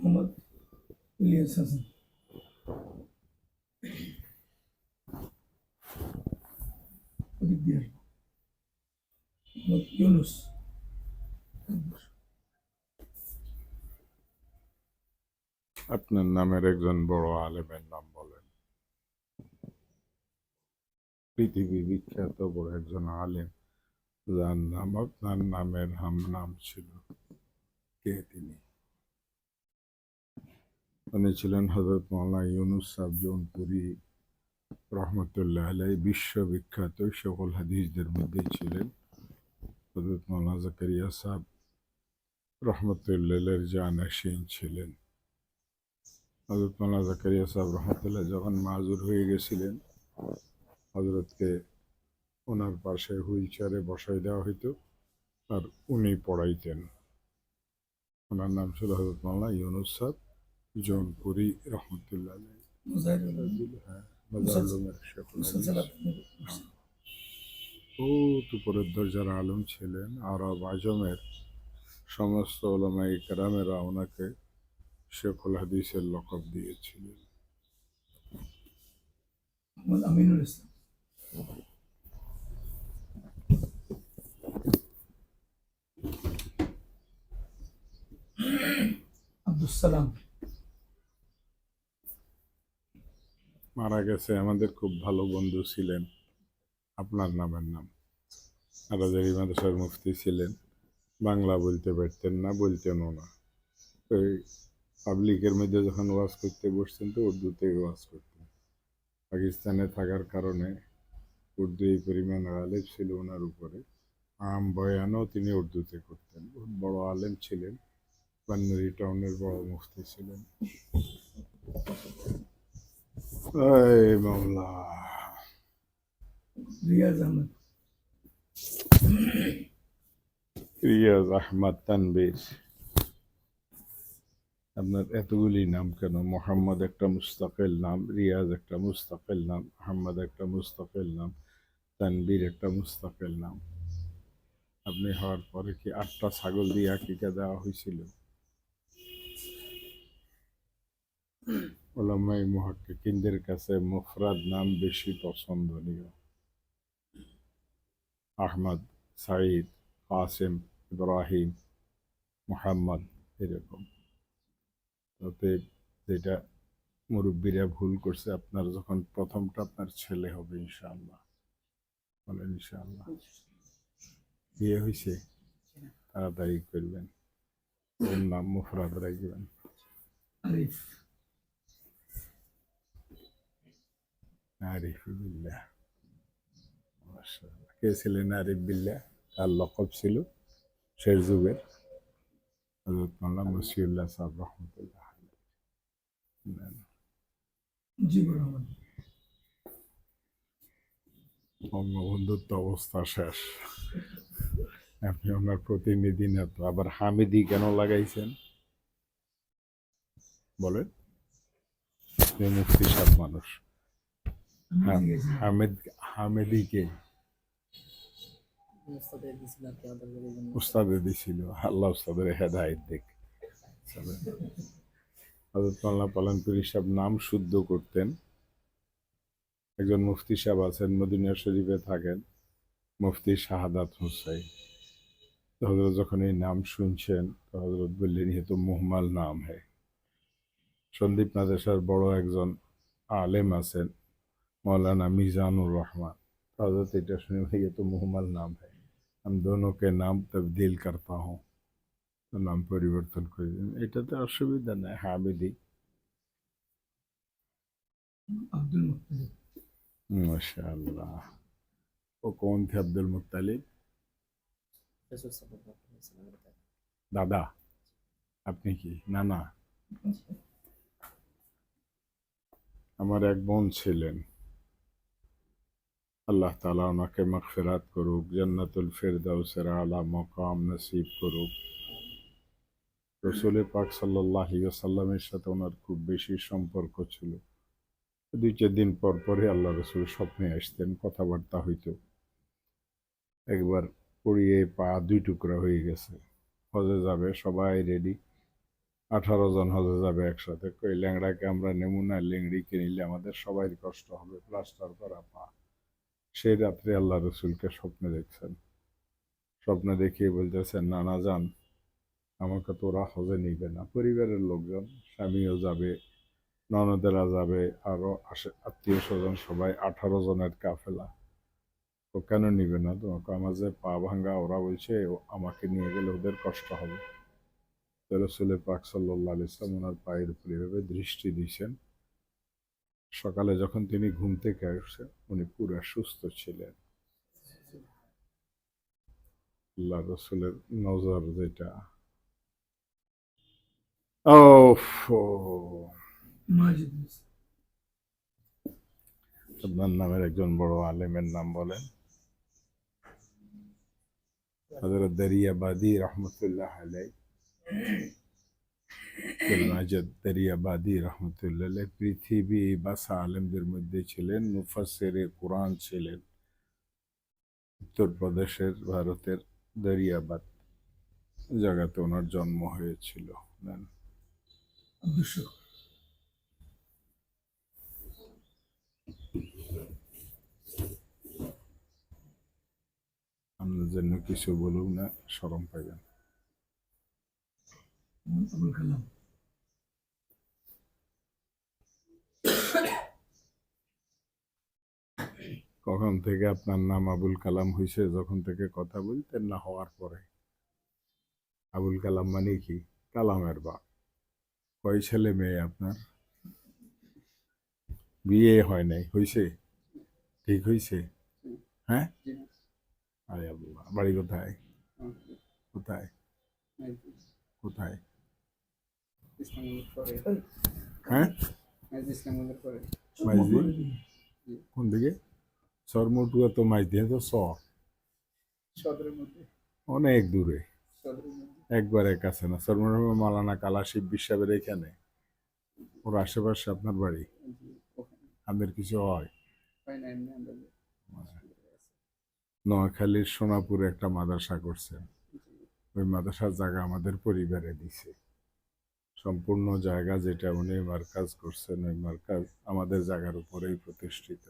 মোহাম্মদ ইলিয়াস হাসান। আপনার নামের একজন বড় আলেমের নাম বলেন। পৃথিবী বিখ্যাত বড় একজন আলেম, যার নাম আপনার নামের হাম নাম ছিল কে তিনি? উনি ছিলেন হজরত মৌলানা ইউনুস সাহ জৌনপুরি রহমতুল্লাহ আলাই বিশ্ববিখ্যাত সকল হাদিসদের মধ্যে ছিলেন। হজরত মৌলানা জাকারিয়া সাহ রহমতুল্লাহ জানাসীন ছিলেন। হজরত মালা জাকারিয়া সাহেব রহমতুল্লাহ যখন মাজুর হয়ে গেছিলেন হজরতকে ওনার পাশে হুইল চেয়ারে বসাই দেওয়া হইতো, আর উনি পড়াইতেন। ওনার নাম ছিল হজরত মাল্লা ইউনুস সাহেব। জৌনপুরি রহমতুল্লাহ আলাইহি। মুজাহিদ হ্যাঁ, মাজারুলের শেখুল হাদিস। বহুত উপরের দরজার আলম ছিলেন। আরব আজমের সমস্ত ওলামাই কেরামেরা ওনাকে শেখুল হাদিসের লকব দিয়েছিলেন। আমিনুল ইসলাম। আব্দুল সালাম। মারা গেছে, আমাদের খুব ভালো বন্ধু ছিলেন। আপনার নামের নাম? আরাজারি মাদ্রাসার মুফতি ছিলেন। বাংলা বলতে পারতেন না, বলতেনও না। তো পাবলিকের মধ্যে যখন ওয়াজ করতে বসতেন, তো উর্দুতে ওয়াজ করতেন। পাকিস্তানে থাকার কারণে উর্দু এই পরিমাণ আলেম ছিল ওনার উপরে। আম বয়ানও তিনি উর্দুতে করতেন। বহুত বড় আলেম ছিলেন। বান্নারি টাউনের বড় মুফতি ছিলেন। এই মামলা। রিয়াজ আহমদ। রিয়াজ আহমদ তানবীর আপনার এতগুলি নাম কেন? মোহাম্মদ একটা মুস্তাকিল নাম রিয়াজ একটা মুস্তাকিল নাম আহমদ একটা মুস্তাকিল নাম তানবীর একটা মুস্তাকিল নাম। আপনি হওয়ার পরে কি আটটা ছাগল দিয়ে আকিকা দেওয়া হয়েছিল? ওলামাই মহাকিনদের কাছে মুফরাদ নাম বেশি পছন্দনীয়। আহমদ, সাঈদ, কাসেম, ইব্রাহিম, মোহাম্মদ এরকম। তাতে যেটা মুরব্বীরা ভুল করছে, আপনার যখন প্রথমটা আপনার ছেলে হবে ইনশাআল্লাহ। বলেন ইনশাআল্লাহ। বিয়ে হয়েছে তাড়াতাড়ি করবেন। নাম মুফরাদ রাখবেন। আরিফ। আরিফ বিল্লাহ মাশাআল্লাহ। কে ছিলেন আরিফ বিল্লাহ তার লকব ছিল শের যুগের হজরত মাল্লা মসিউল্লাহ সাহেব রহমতুল্লাহ অবস্থা শেষ। আপনি ওনার প্রতিনিধি না তো? আবার হামিদি কেন লাগাইছেন? বলেন। মুফতি সাহেব মানুষ। হামিদ হামিদিকে উস্তাদে দিছিল। আল্লাহ উস্তাদের হেদায়ত দেখ। সাহেব নাম শুদ্ধ করতেন। একজন মুফতি সাহেব আছেন মদিনা শরীফে থাকেন মুফতি শাহাদাত হুসাইন। তো হজরত যখন এই নাম শুনছেন তো হজরত বললেন এ তো মুহমাল নাম হ্যাঁ সন্দীপ নাদেশার বড় একজন আলেম আছেন। মৌলানা মিজানুর রহমান তো হজরত এটা শুনে ভাই এ তো মুহমাল নাম হ্যাঁ हम दोनों के नाम तब्दील करता हूँ তো নাম পরিবর্তন করে দিন এটাতে অসুবিধা নেই হামিদি আব্দুল মুত্তালিব মাশাআল্লাহ ও কোন থে আব্দুল মুত্তালিব রাসূল সাল্লাল্লাহু আলাইহি ওয়াসাল্লামের দাদা। দাদা আপনি কি নানা আমার এক বোন ছিলেন আল্লাহ তালা ওনাকে মাগফিরাত করুক, জান্নাতুল ফেরদাউসের আলা মকাম নসিব করুক। রসুল পাক সাল্লাহ সাল্লামের সাথে ওনার খুব বেশি সম্পর্ক ছিল। দুই চার দিন পর পরে আল্লাহ রসুল স্বপ্নে আসতেন, কথাবার্তা হইতো। একবার পড়িয়ে পা দুই টুকরা হয়ে গেছে। হজে যাবে, সবাই রেডি আঠারো জন হজে যাবে একসাথে। ল্যাংড়াকে আমরা নেমু না নিলে আমাদের সবাই কষ্ট হবে, প্লাস্টার করা পা। সেই রাত্রে আল্লাহ রসুলকে স্বপ্নে দেখছেন। স্বপ্নে দেখিয়ে বলতেছেন, নানা যান আমাকে তোরা হজে নিবে না। পরিবারের লোকজন, স্বামীও যাবে, ননদেরা যাবে আরও আসে, আত্মীয় স্বজন সবাই আঠারো জনের কাফেলা। ও কেন নিবে না? তোমাকে আমার যে পা ভাঙ্গা ওরা বলছে, ও- আমাকে নিয়ে গেলে ওদের কষ্ট হবে। তো রসুলের পাক সাল্লাহ ইসলাম ওনার পায়ের উপরে দৃষ্টি দিয়েছেন। সকালে যখন তিনি ঘুম থেকে আসছেন উনি পুরো সুস্থ ছিলেন। আল্লাহ রসুলের নজর যেটা। ও আপনার নামের একজন বড় আলেমের নাম বলেন। হজরত দরিয়াবাদী রহমতুল্লাহ আলাই পৃথিবী বাসা আলেমদের মধ্যে ছিলেন মুফাসেরে কোরআন ছিলেন উত্তরপ্রদেশের ভারতের দরিয়াবাদ জায়গাতে ওনার জন্ম হয়েছিল। আপনার জন্য কিছু বলুক না সরম পাইবেন। কখন থেকে আপনার নাম আবুল কালাম হয়েছে যখন থেকে কথা বলতেন না হওয়ার পরে। আবুল কালাম মানে কি? কালামের বাপ। কয় ছেলে মেয়ে আপনার? বিয়ে হয় নাই। হয়েছে ঠিক হয়েছে হ্যাঁ? আরে আল্লাহ, বাড়ি কোথায়? কোথায়? কোথায়? হ্যাঁ? মাইজি কোন দিকে সরমটুয়া তো মাইজ দিয়ে তো স। অনেক দূরে। একবারে কাছে না। সরমটুয়া মালানা কালাশিব বিশ্বাবের এখানে। ওর আশেপাশে আপনার বাড়ি? আমাদের কিছু হয়? হয় নোয়াখালীর সোনাপুরে একটা মাদ্রাসা করছেন ওই মাদ্রাসার জায়গা আমাদের পরিবারে দিছে। সম্পূর্ণ জায়গা যেটা উনি মার্কাজ করছেন ওই মার্কাজ আমাদের জায়গার উপরেই প্রতিষ্ঠিত।